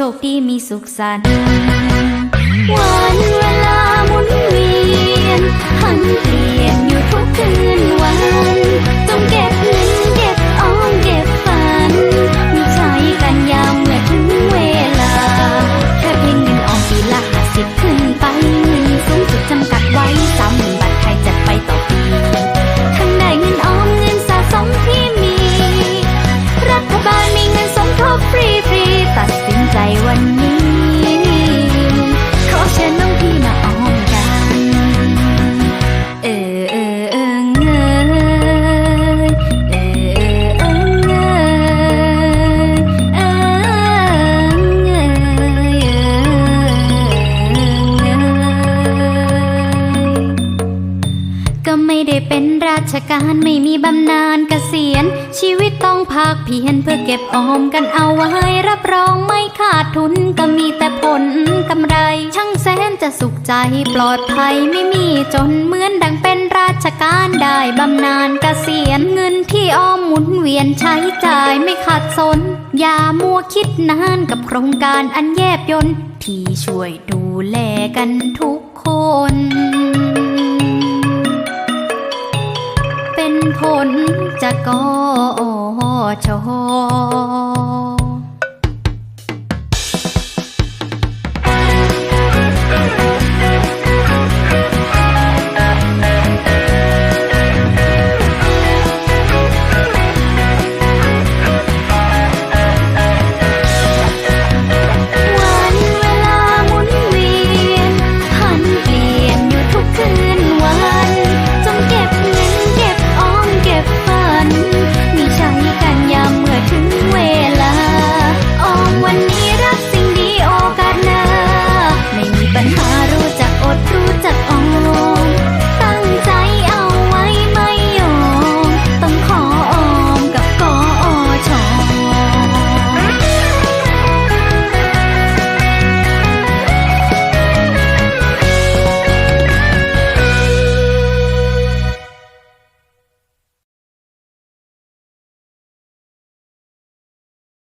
ชคดีมีสุขสันต์วันเวลาหมุนเวียนหันเปลี่ยน เป็นราชการไม่มีบำนาญเกษียณ ชีวิตต้องภาคเพียรเพื่อเก็บออมกันเอาไว้ รับรองไม่ขาดทุนก็มีแต่ผลกำไร ช่างแสนจะสุขใจปลอดภัยไม่มีจนเหมือนดังเป็นราชการได้บำนาญเกษียณเงินที่ออมหมุนเวียนใช้จ่ายไม่ขาดสน อย่ามัวคิดนานกับโครงการอันแยบยนที่ช่วยดูแลกันทุกคน ผลจะกกอชอ